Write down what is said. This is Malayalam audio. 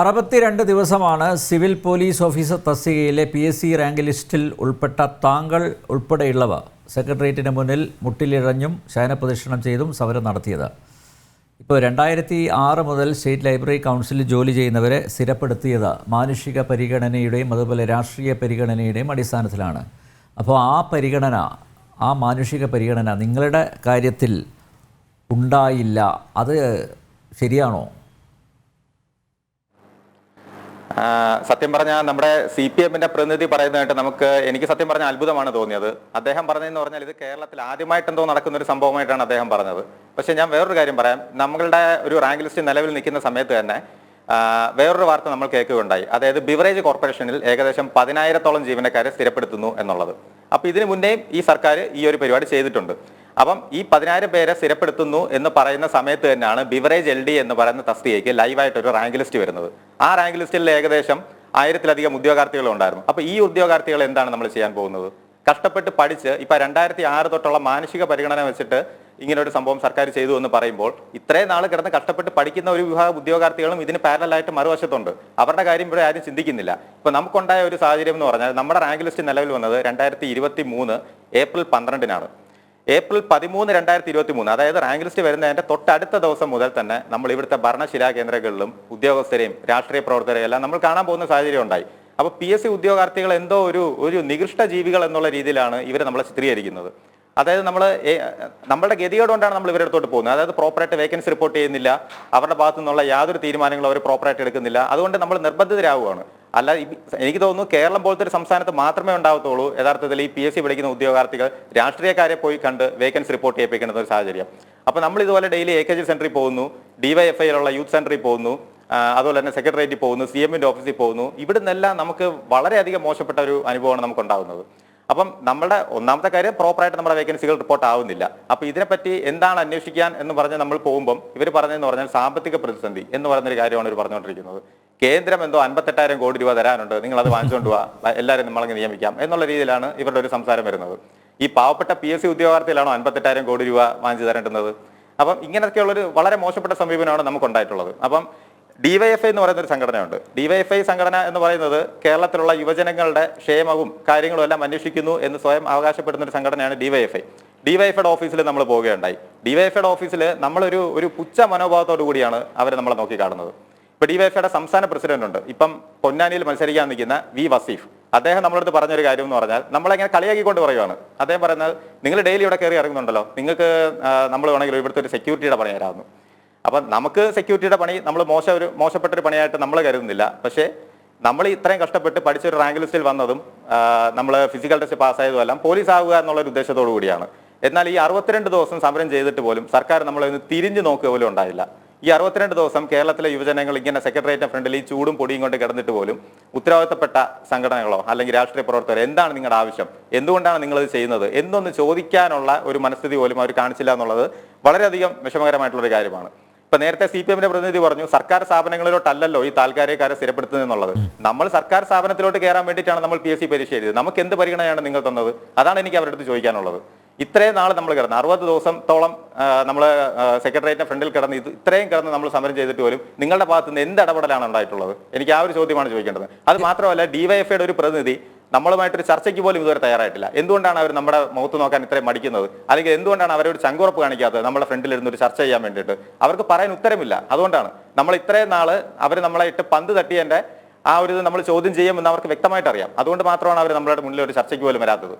അറുപത്തിരണ്ട് ദിവസമാണ് സിവിൽ പോലീസ് ഓഫീസർ തസ്തികയിലെ പി എസ് സി റാങ്ക് ലിസ്റ്റിൽ ഉൾപ്പെട്ട താങ്കൾ ഉൾപ്പെടെയുള്ളവ സെക്രട്ടേറിയറ്റിന് മുന്നിൽ മുട്ടിലിഴഞ്ഞും ശയനപ്രദക്ഷിണം ചെയ്തും സമരം നടത്തിയത്. ഇപ്പോൾ രണ്ടായിരത്തി ആറ് മുതൽ സ്റ്റേറ്റ് ലൈബ്രറി കൗൺസിലിൽ ജോലി ചെയ്യുന്നവരെ സ്ഥിരപ്പെടുത്തിയത് മാനുഷിക പരിഗണനയുടെയും അതുപോലെ രാഷ്ട്രീയ പരിഗണനയുടെയും അടിസ്ഥാനത്തിലാണ്. അപ്പോൾ ആ പരിഗണന ആ മാനുഷിക പരിഗണന നിങ്ങളുടെ കാര്യത്തിൽ ഉണ്ടായില്ല. അത് ശരിയാണോ? സത്യം പറഞ്ഞാൽ നമ്മുടെ സി പി എമ്മിന്റെ പ്രതിനിധി പറയുന്നതായിട്ട് നമുക്ക് എനിക്ക് സത്യം പറഞ്ഞാൽ അത്ഭുതമാണ് തോന്നിയത്. അദ്ദേഹം പറഞ്ഞതെന്ന് പറഞ്ഞാൽ ഇത് കേരളത്തിൽ ആദ്യമായിട്ട് എന്തോ നടക്കുന്ന ഒരു സംഭവമായിട്ടാണ് അദ്ദേഹം പറഞ്ഞത്. പക്ഷെ ഞാൻ വേറൊരു കാര്യം പറയാം. നമ്മളുടെ ഒരു റാങ്ക് ലിസ്റ്റ് നിലവിൽ നിൽക്കുന്ന സമയത്ത് തന്നെ വേറൊരു വാർത്ത നമ്മൾ കേൾക്കുകയുണ്ടായി. അതായത് ബിവറേജ് കോർപ്പറേഷനിൽ ഏകദേശം പതിനായിരത്തോളം ജീവനക്കാരെ സ്ഥിരപ്പെടുത്തുന്നു എന്നുള്ളത്. അപ്പൊ ഇതിനു മുന്നേയും ഈ സർക്കാർ ഈ ഒരു പരിപാടി ചെയ്തിട്ടുണ്ട്. അപ്പം ഈ പതിനായിരം പേരെ സ്ഥിരപ്പെടുത്തുന്നു എന്ന് പറയുന്ന സമയത്ത് തന്നെയാണ് ബിവറേജ് എൽ ഡി എന്ന് പറയുന്ന തസ്തികയ്ക്ക് ലൈവായിട്ട് ഒരു റാങ്ക് ലിസ്റ്റ് വരുന്നത്. ആ റാങ്ക് ലിസ്റ്റിൽ ഏകദേശം ആയിരത്തിലധികം ഉദ്യോഗാർത്ഥികൾ ഉണ്ടായിരുന്നു. അപ്പൊ ഈ ഉദ്യോഗാർത്ഥികൾ എന്താണ് നമ്മൾ ചെയ്യാൻ പോകുന്നത്? കഷ്ടപ്പെട്ട് പഠിച്ച് ഇപ്പൊ രണ്ടായിരത്തി ആറ് തൊട്ടുള്ള മാനസിക പരിഗണന വെച്ചിട്ട് ഇങ്ങനെ ഒരു സംഭവം സർക്കാർ ചെയ്തു എന്ന് പറയുമ്പോൾ ഇത്രയും നാൾ കിടന്ന് കഷ്ടപ്പെട്ട് പഠിക്കുന്ന ഒരു വിഭാഗം ഉദ്യോഗാർത്ഥികളും ഇതിന് പാരലായിട്ട് മറുവശത്തുണ്ട്. അവരുടെ കാര്യം ഇവിടെ ആരും ചിന്തിക്കുന്നില്ല. ഇപ്പൊ നമുക്കുണ്ടായ ഒരു സാഹചര്യം എന്ന് പറഞ്ഞാൽ നമ്മുടെ റാങ്ക് ലിസ്റ്റ് നിലവിൽ വന്നത് രണ്ടായിരത്തി ഏപ്രിൽ പന്ത്രണ്ടിനാണ്. ഏപ്രിൽ പതിമൂന്ന് രണ്ടായിരത്തി ഇരുപത്തി മൂന്ന് അതായത് റാങ്ക് ലിസ്റ്റ് വരുന്നതിന്റെ തൊട്ടടുത്ത ദിവസം മുതൽ തന്നെ നമ്മൾ ഇവിടുത്തെ ഭരണശിലാ കേന്ദ്രങ്ങളിലും ഉദ്യോഗസ്ഥരെയും രാഷ്ട്രീയ പ്രവർത്തകരെയും എല്ലാം നമ്മൾ കാണാൻ പോകുന്ന സാഹചര്യം ഉണ്ടായി. അപ്പോൾ പി എസ് സി ഉദ്യോഗാർത്ഥികൾ എന്തോ ഒരു ഒരു നികൃഷ്ട ജീവികൾ എന്നുള്ള രീതിയിലാണ് ഇവരെ നമ്മൾ ചിത്രീകരിക്കുന്നത്. അതായത് നമ്മൾ നമ്മുടെ ഗതികേട് കൊണ്ടാണ് നമ്മൾ ഇവരുടെ അടുത്തോട്ട് പോകുന്നത്. അതായത് പ്രോപ്പറായിട്ട് വേക്കൻസി റിപ്പോർട്ട് ചെയ്യുന്നില്ല അവരുടെ ഭാഗത്തു നിന്നുള്ള യാതൊരു തീരുമാനങ്ങളും അവർ പ്രോപ്പറായിട്ട് എടുക്കുന്നില്ല. അതുകൊണ്ട് നമ്മൾ നിർബന്ധിതരാകുവാണ് അല്ല എനിക്ക് തോന്നുന്നു കേരളം പോലത്തെ ഒരു സംസ്ഥാനത്ത് മാത്രമേ ഉണ്ടാവത്തുള്ളൂ. യഥാർത്ഥത്തിൽ ഈ പി എസ് സി പഠിക്കുന്ന ഉദ്യോഗാർത്ഥികൾ രാഷ്ട്രീയക്കാരെ പോയി കണ്ട് വേക്കൻസി റിപ്പോർട്ട് ചെയ്യിപ്പിക്കേണ്ട ഒരു സാഹചര്യം. അപ്പോൾ നമ്മൾ ഇതുപോലെ ഡെയിലി എ കെ ജി സെന്ററിൽ പോകുന്നു ഡിവൈഎഫ്ഐയിലുള്ള യൂത്ത് സെന്ററിൽ പോകുന്നു അതുപോലെ തന്നെ സെക്രട്ടേറിയറ്റിൽ പോകുന്നു സി എമ്മിന്റെ ഓഫീസിൽ പോകുന്നു. ഇവിടെ നിന്നെല്ലാം നമുക്ക് വളരെയധികം മോശപ്പെട്ട ഒരു അനുഭവമാണ് നമുക്ക് ഉണ്ടാകുന്നത് അപ്പം നമ്മുടെ ഒന്നാമത്തെ കാര്യം പ്രോപ്പറായിട്ട് നമ്മുടെ വേക്കൻസികൾ റിപ്പോർട്ട് ആവുന്നില്ല. അപ്പോൾ ഇതിനെപ്പറ്റി എന്താണ് അന്വേഷിക്കാൻ എന്ന് പറഞ്ഞ് നമ്മൾ പോകുമ്പം ഇവർ പറഞ്ഞതെന്ന് പറഞ്ഞാൽ സാമ്പത്തിക പ്രതിസന്ധി എന്ന് പറയുന്നൊരു കാര്യമാണ് ഇവർ പറഞ്ഞുകൊണ്ടിരിക്കുന്നത്. കേന്ദ്രം എന്തോ അൻപത്തെട്ടായിരം കോടി രൂപ തരാനുണ്ട് നിങ്ങൾ അത് വാങ്ങിച്ചുകൊണ്ട് പോവാ എല്ലാവരും നമ്മളങ്ങ് നിയമിക്കാം എന്നുള്ള രീതിയിലാണ് ഇവരുടെ ഒരു സംസാരം വരുന്നത്. ഈ പാവപ്പെട്ട പി എസ് സി ഉദ്യോഗാർത്ഥികളാണോ അൻപത്തെട്ടായിരം കോടി രൂപ വാങ്ങിച്ചു തരേണ്ടുന്നത്? അപ്പം ഇങ്ങനെയൊക്കെയുള്ളൊരു വളരെ മോശപ്പെട്ട സമീപനമാണ് നമുക്ക് ഉണ്ടായിട്ടുള്ളത് അപ്പം ഡിവൈഎഫ്ഐ എന്ന് പറയുന്ന ഒരു സംഘടനയുണ്ട് ഡിവൈഎഫ്ഐ സംഘടന എന്ന് പറയുന്നത് കേരളത്തിലുള്ള യുവജനങ്ങളുടെ ക്ഷേമവും കാര്യങ്ങളും എല്ലാം അന്വേഷിക്കുന്നു എന്ന് സ്വയം അവകാശപ്പെടുന്ന ഒരു സംഘടനയാണ് ഡിവൈഎഫ്ഐ ഡിവൈഎഫ്ഐയുടെ ഓഫീസിൽ നമ്മൾ പോവുകയുണ്ടായി. ഡിവൈഎഫ്ഐയുടെ ഓഫീസിൽ നമ്മളൊരു ഒരു പുച്ഛ മനോഭാവത്തോടു കൂടിയാണ് അവർ നമ്മളെ നോക്കി കാണുന്നത്. ഇപ്പൊ ഡിവൈഎഫ്ഐയുടെ സംസ്ഥാന പ്രസിഡന്റ് ഉണ്ട് ഇപ്പം പൊന്നാനിയിൽ മത്സരിക്കാൻ നിൽക്കുന്ന വി വസീഫ്. അദ്ദേഹം നമ്മളടുത്ത് പറഞ്ഞൊരു കാര്യം എന്ന് പറഞ്ഞാൽ നമ്മളെങ്ങനെ കളിയാക്കിക്കൊണ്ട് പറയുവാണ്. അദ്ദേഹം പറയുന്നത് നിങ്ങൾ ഡെയിലി ഇവിടെ കയറി ഇറങ്ങുന്നുണ്ടല്ലോ. നിങ്ങൾക്ക് നമ്മൾ വേണമെങ്കിൽ ഇവിടുത്തെ ഒരു സെക്യൂരിറ്റിയുടെ പണി തരാമെന്ന്. അപ്പം നമുക്ക് സെക്യൂരിറ്റിയുടെ പണി നമ്മൾ മോശം ഒരു മോശപ്പെട്ട ഒരു പണിയായിട്ട് നമ്മൾ കരുതുന്നില്ല. പക്ഷേ നമ്മൾ ഇത്രയും കഷ്ടപ്പെട്ട് പഠിച്ചൊരു റാങ്ക് ലിസ്റ്റിൽ വന്നതും നമ്മൾ ഫിസിക്കൽ ടെസ്റ്റ് പാസ്സായതും എല്ലാം പോലീസ് ആവുക എന്നുള്ള ഒരു ഉദ്ദേശത്തോടു കൂടിയാണ്. എന്നാൽ ഈ അറുപത്തിരണ്ട് ദിവസം സമരം ചെയ്തിട്ട് പോലും സർക്കാർ നമ്മളെ ഒന്ന് തിരിഞ്ഞു നോക്കുക പോലും ഉണ്ടായില്ല. ഈ അറുപത്തിരണ്ട് ദിവസം കേരളത്തിലെ യുവജനങ്ങൾ ഇങ്ങനെ സെക്രട്ടേറിയറ്റ് ഫ്രണ്ടിൽ ഈ ചൂടും പൊടിയും കൊണ്ട് കിടന്നിട്ട് പോലും ഉത്തരവാദിത്തപ്പെട്ട സംഘടനകളോ അല്ലെങ്കിൽ രാഷ്ട്രീയ പ്രവർത്തകരോ എന്താണ് നിങ്ങളുടെ ആവശ്യം? എന്തുകൊണ്ടാണ് നിങ്ങളത് ചെയ്യുന്നത്? എന്തൊന്ന് ചോദിക്കാനുള്ള ഒരു മനസ്ഥിതി പോലും അവർ കാണിച്ചില്ല എന്നുള്ളത് വളരെയധികം വിഷമകരമായിട്ടുള്ള ഒരു കാര്യമാണ്. ഇപ്പൊ നേരത്തെ സി പി എമ്മിന്റെ പ്രതിനിധി പറഞ്ഞു സർക്കാർ സ്ഥാപനങ്ങളിലോട്ടല്ലല്ലോ ഈ താൽക്കാലികക്കാരെ സ്ഥിരപ്പെടുത്തുന്നത് എന്നുള്ളത്. നമ്മൾ സർക്കാർ സ്ഥാപനത്തിലോട്ട് കയറാൻ വേണ്ടിയിട്ടാണ് നമ്മൾ പി എസ് സി പരീക്ഷ എഴുതിയത്. നമുക്ക് എന്ത് പരിഗണനയാണ് നിങ്ങൾ തന്നത്? അതാണ് എനിക്ക് അവരുടെ അടുത്ത് ചോദിക്കാനുള്ളത്. ഇത്രയും നാൾ നമ്മൾ കിടന്ന് അറുപത് ദിവസത്തോളം നമ്മൾ സെക്രട്ടേറിയറ്റിന്റെ ഫ്രണ്ടിൽ കിടന്ന് ഇത് ഇത്രയും കിടന്ന് നമ്മൾ സമരം ചെയ്തിട്ട് പോലും നിങ്ങളുടെ ഭാഗത്ത് നിന്ന് എന്ത് ഇടപെടലാണ് ഉണ്ടായിട്ടുള്ളത്? എനിക്ക് ആ ഒരു ചോദ്യമാണ് ചോദിക്കേണ്ടത്. അത് മാത്രമല്ല ഡിവൈഎഫ്ഐയുടെ ഒരു പ്രതിനിധി നമ്മളുമായിട്ടൊരു ചർച്ചയ്ക്ക് പോലും ഇതുവരെ തയ്യാറായിട്ടില്ല. എന്തുകൊണ്ടാണ് അവർ നമ്മുടെ മുഖത്ത് നോക്കാൻ ഇത്രയും മടിക്കുന്നത്? അല്ലെങ്കിൽ എന്തുകൊണ്ടാണ് അവരൊരു ചങ്കുറപ്പ് കാണിക്കാത്തത് നമ്മുടെ ഫ്രണ്ടിലിരുന്ന് ഒരു ചർച്ച ചെയ്യാൻ വേണ്ടിയിട്ട്? അവർക്ക് പറയാൻ ഉത്തരമില്ല. അതുകൊണ്ടാണ് നമ്മൾ ഇത്രയും നാൾ അവർ നമ്മളെ ഇട്ട് പന്ത് തട്ടിയതിന്റെ ആ ഒരു നമ്മൾ ചോദ്യം ചെയ്യുമെന്ന് അവർക്ക് വ്യക്തമായിട്ട് അറിയാം അതുകൊണ്ട് മാത്രമാണ് അവർ നമ്മളുടെ മുന്നിൽ ഒരു ചർച്ചയ്ക്ക് പോലും വരാത്തത്.